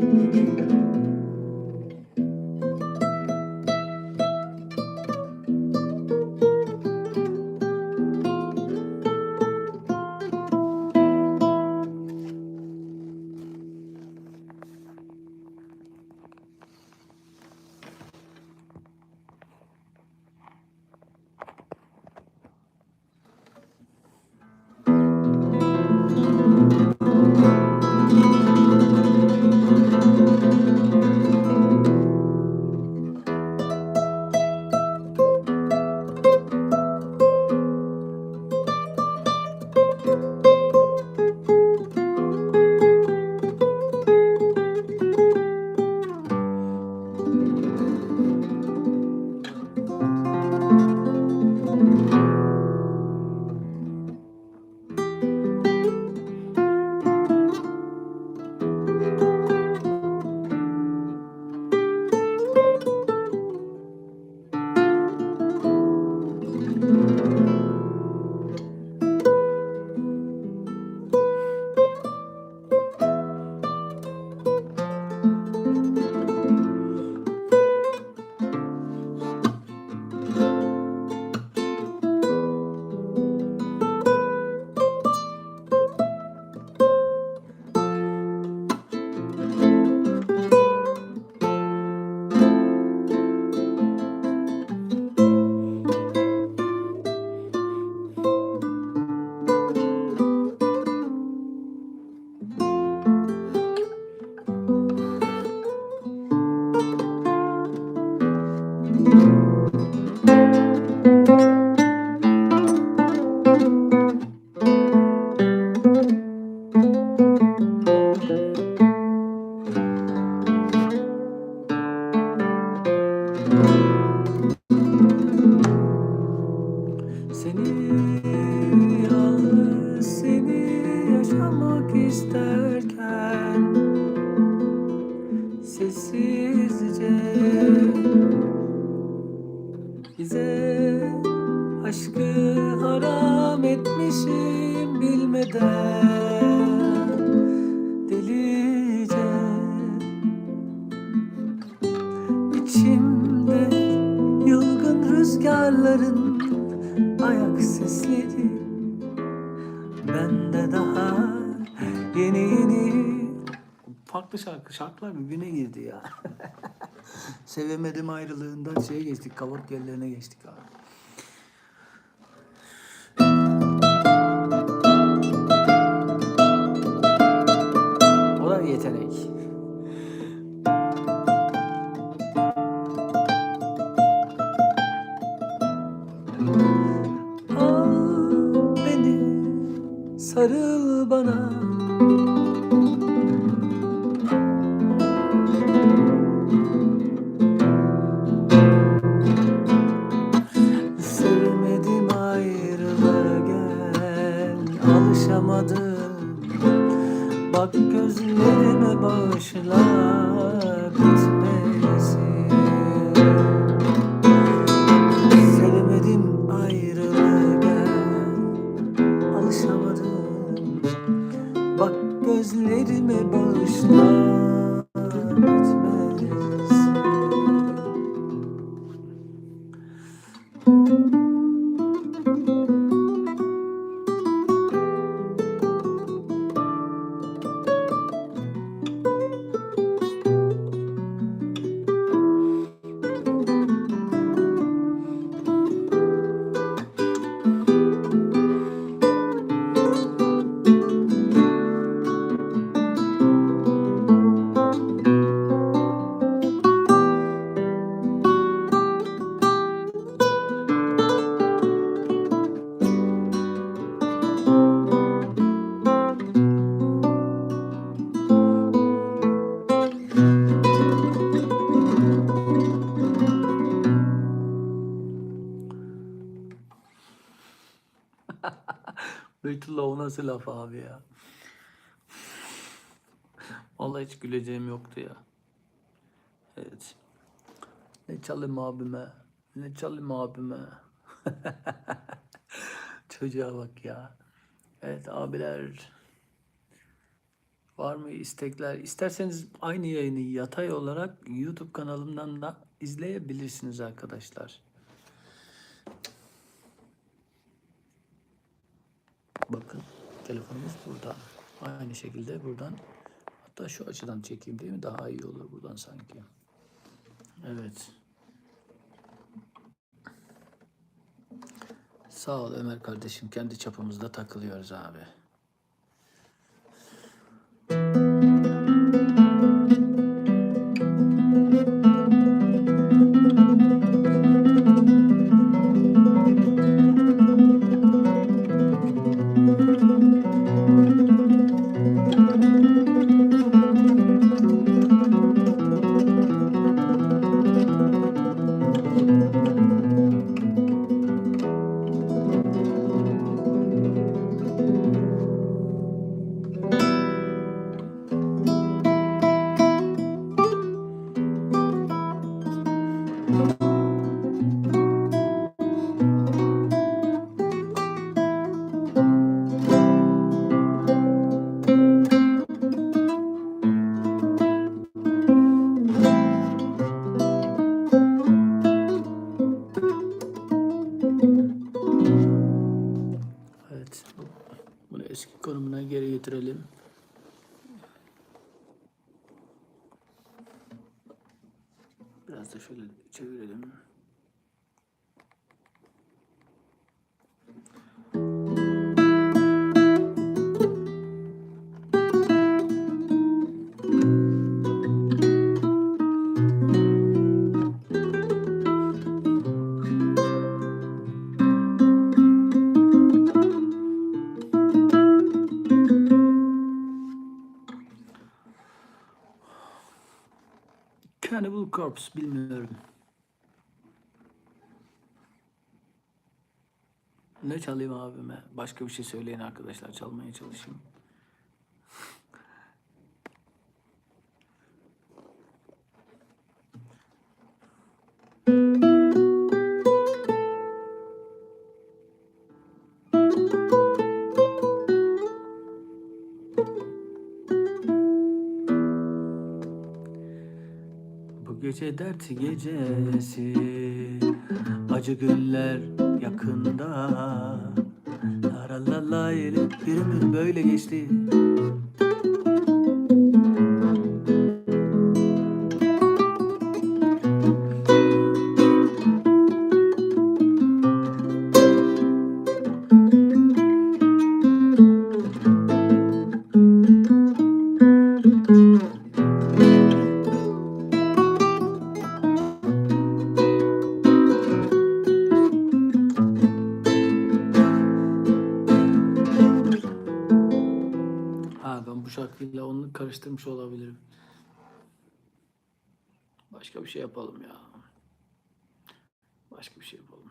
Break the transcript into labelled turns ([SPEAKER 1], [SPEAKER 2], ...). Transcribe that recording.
[SPEAKER 1] thank you Aşkı haram etmişim bilmeden. Delice İçimde yılgın rüzgarların ayak sesleri. Bende daha yeni yeni Farklı şarkı, şarkılar birbirine girdi ya. Sevemedim ayrılığından şeye geçtik, kavak yerlerine geçtik abi. O da bir yetenek. Al beni, sarıl bana. Bak gözlerime bağışla Beytullah o nasıl laf abi ya? Vallahi hiç güleceğim yoktu ya. Evet. Ne çalayım abime? Ne çalayım abime? Çocuğa bak ya. Evet abiler. Var mı istekler? İsterseniz aynı yayını yatay olarak YouTube kanalımdan da izleyebilirsiniz arkadaşlar. Bakın telefonumuz burada. Aynı şekilde buradan hatta şu açıdan çekeyim değil mi? Daha iyi olur buradan sanki. Evet. Sağ ol Ömer kardeşim. Kendi çapımızda takılıyoruz abi. Evet. Bunu eski konumuna geri getirelim. Cannibal Corpse bilmiyorum. Ne çalayım abime? Başka bir şey söyleyin arkadaşlar. Çalmaya çalışayım. Gece dert gecesi Acı günler yakında La la la bir ömür böyle geçti ben bu şarkıyla onu karıştırmış olabilirim. Başka bir şey yapalım ya. Başka bir şey yapalım.